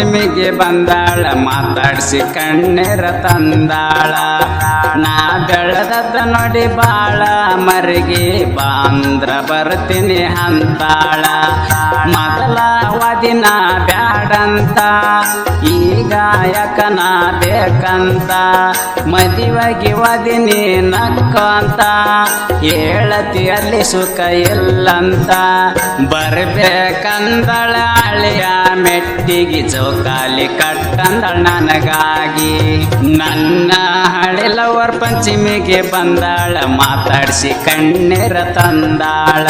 ಹಳಿಲವರ್ ಬಂದಾಳ, ಮಾತಾಡ್ಸಿ ಕಣ್ಣೀರ ತಂದಾಳ. ನಾ ಬೆಳೆದದ್ದ ನೋಡಿ ಬಾಳ, ಮರಿಗೆ ಬಾಂದ್ರ ಬರ್ತೀನಿ ಅಂತಾಳ. ಮೊದಲ ವದಿನ ಬ್ಯಾಡಂತ ಈಗ ಯಾಕನ ಬೇಕಂತ, ಮದುವೆಗೆ ವದಿನಿ ನಕ್ಕಂತ ಹೇಳತಿ ಅಲ್ಲಿ ಸುಖ ಇಲ್ಲಂತ. ಬರ್ಬೇಕಂದಳ ಅಳಿಯ ಮೆಟ್ಟಿಗೆ ಜೋಕಾಲಿ ಕಟ್ಟಂದಳ ನನಗಾಗಿ. ನನ್ನ ಹಳಿಲವರ್ ಪಂಚಮಿಗೆ ಬಂದಾಳ, ಮಾತಾಡಿಸಿ ಕಣ್ಣೀರ ತಂದಾಳ.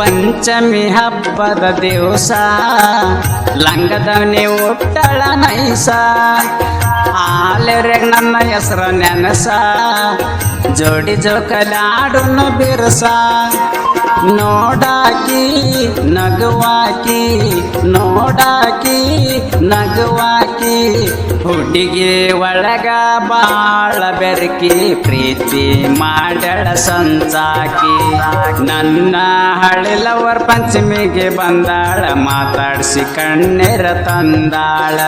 ಪಂಚಮಿ ಹಬ್ಬದ ದಿವಸ ಲಂಗದವನಿ ಒಟ್ಟಳ ನೈಸ ಆಲೆರೆಗ್ ನನ್ನ ಹೆಸರು ನೆನಸ, ಜೋಡಿ ಜೋಕಲಾಡುನು ಬಿರುಸ, ನೋಡಾಕಿ ನಗುವಾಕಿ ನೋಡಾಕಿ ನಗುವಾಕಿ. ಹುಡುಗಿ ಒಳಗ ಬಾಳ ಬೆರಕಿ ಪ್ರೀತಿ ಮಾಡಳ ಸಂಚಾಕಿ ನನ್ನ ಹಳಿಲವರ್ ಪಂಚಮಿಗೆ ಬಂದಾಳ ಮಾತಾಡಿಸಿ ಕಣ್ಣೀರ ತಂದಾಳ.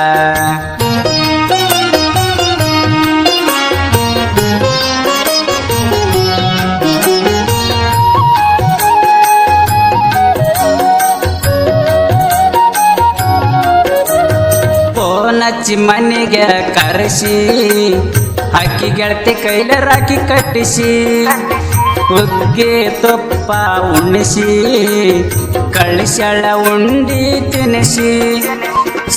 ಫೋನಚ್ಚಿ ಮನೆಗೆ ಕರೆಸಿ, ಅಕ್ಕಿ ಗೆಳತಿ ಕೈಲ ರಾಕಿ ಕಟ್ಟಿಸಿ ಹುಗ್ಗೆ ತುಪ್ಪ ಉಣ್ಣಿಸಿ ಕಳಿಸಳ ಉಂಡಿ ತಿನಿಸಿ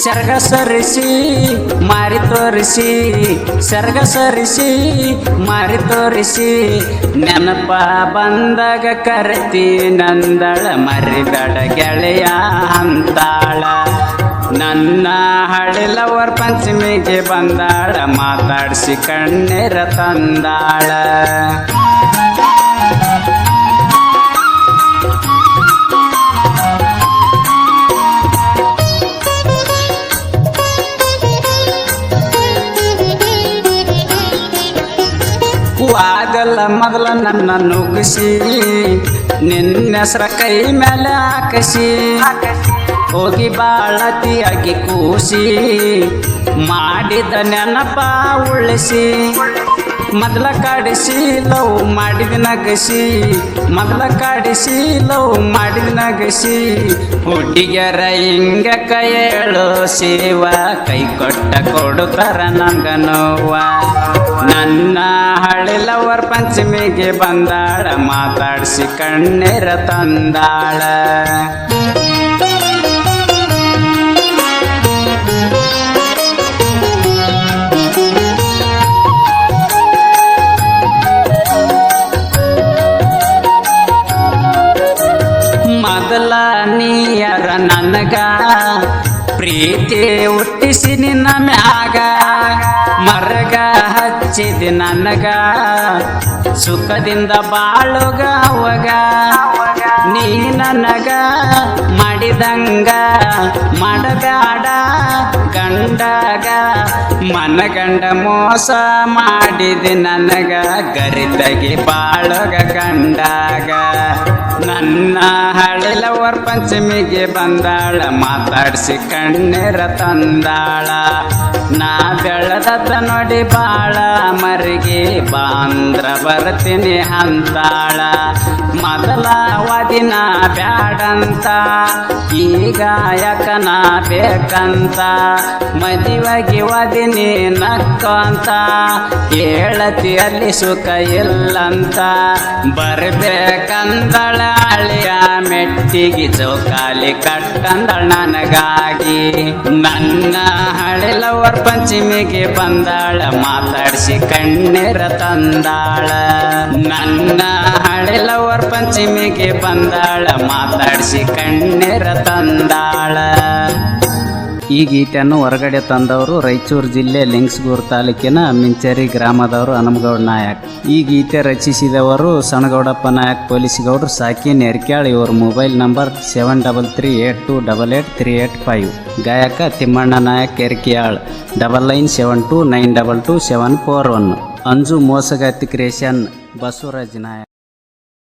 ಸರ್ಗ ಸರಿಸಿ, ಮಾರಿ ತೋರಿಸಿ ಸರ್ಗ ಸರಿಸಿ, ಮಾರಿ ತೋರಿಸಿ, ನೆನಪ ಬಂದಾಗ ಕರೆತಿ ನಂದಳ ಮರಿದಳ ಗೆಳೆಯ ಅಂತಾಳ. ನನ್ನ ಹಳಿಲವರ್ ಪಂಚಮಿಗೆ ಬಂದಾಳ, ಮಾತಾಡಿಸಿ ಕಣ್ಣೆರ ತಂದಾಳ. ಆಗಲ್ಲ ಮೊದಲ ನನ್ನ ನುಗ್ಗಿಸಿ ನಿನ್ನ ಹೆಸ್ರ ಕೈ ಮೇಲೆ ಹಾಕಿಸಿ. ಹೋಗಿ ಬಾಳತಿಯಾಗಿ ಕೂಸಿ, ಮಾಡಿದ ನೆನಪ ಉಳಿಸಿ, ಮೊದಲ ಕಾಡಿಸಿ ಲವ್ ಮಾಡಿದ ನಗಸಿ, ಮೊದಲ ಕಾಡಿಸಿ ಲವ್ ಮಾಡಿದ ನಗಸಿ ಹುಡುಗಿಯರ ಹಿಂಗ ಕೈಯಳು ಸೇವ ಕೈ ಕೊಟ್ಟ ಕೊಡುತ್ತಾರ ನಂಗ ನೋವ. ನನ್ನ ಹಳಿಲವರ್ ಪಂಚಮಿಗೆ ಬಂದಾಳ, ಮಾತಾಡಿಸಿ ಕಣ್ಣೀರ ತಂದಾಳ. ನನಗ ಪ್ರೀತಿ ಹುಟ್ಟಿಸಿ ನಿನ್ನ ಮ್ಯಾಗ. ಮರಗ ಹಚ್ಚಿದಿ ನನಗ. ಸುಖದಿಂದ ಬಾಳುಗ ಅವಗ. ನೀ ನನಗ ಮಾಡಿದಂಗ ಮಾಡಬೇಡ ಗಂಡಗ. ಮನಗಂಡ ಮೋಸ ಮಾಡಿದೆ ನನಗ, ಗರಿತಗಿ ಬಾಳಗ ಗಂಡಾಗ. ನನ್ನ ಹಳಿಲವರ್ ಪಂಚಮಿಗೆ ಬಂದಾಳ, ಮಾತಾಡ್ಸಿ ಕಣ್ಣೀರ ತಂದಾಳ. ನಾ ಬೆಳೆದ ನೋಡಿ ಬಾಳ, ಮರಿಗೆ ಬಾಂದ್ರ ಬರ್ತೀನಿ ಅಂತಾಳ. ಮೊದಲ ವದಿನ ಬ್ಯಾಡಂತ, ಈ ಗಾಯಕನ ಬೇಕಂತ, ಮದುವೆಗೆ ವದಿನಿ ನಕ್ಕಂತ, ಹೇಳತಿಯಲ್ಲಿ ಸುಖ ಇಲ್ಲಂತ ಬರ್ಬೇಕಂದಳ ಅಳಿಯ ಮೆಟ್ಟಿಗೆ ಚೌಕಾಲಿ ಕಟ್ಟಂದಳ ನನಗಾಗಿ. ನನ್ನ ಹಳೆಲವರ್ ಪಂಚಮಿಗೆ ಬಂದಾಳ, ಮಾತಾಡಿಸಿ ಕಣ್ಣೀರ ತಂದಾಳ. ನನ್ನ ಹಳಿಲವರ್ ಪಂಚಮಿಗೆ ಬಂದಾಳ, ಮಾತಾಡಿಸಿ ಕಣ್ಣೀರ ತಂದಾಳ. ಈ ಗೀತೆಯನ್ನು ಹೊರಗಡೆ ತಂದವರು ರಾಯಚೂರು ಜಿಲ್ಲೆ ಲಿಂಗ್ಸ್ಗೂರು ತಾಲೂಕಿನ ಮಿಂಚರಿ ಗ್ರಾಮದವರು ಹನುಮಗೌಡ ನಾಯಕ್. ಈ ಗೀತೆ ರಚಿಸಿದವರು ಸಣಗೌಡಪ್ಪ ನಾಯಕ್ ಪೊಲೀಸ್ ಗೌಡ ಸಾಕಿ ನೆರ್ಕ್ಯಾಳ್. ಇವ್ರ mobile number seven double three eight two double eight three eight five. ಗಾಯಕ Thimmanna Nayak ಎರ್ಕಿಯಾಳ್ double nine seven two nine double two seven four one. Anju ಮೋಸಗಾತಿ creation Basavaraj Nayak.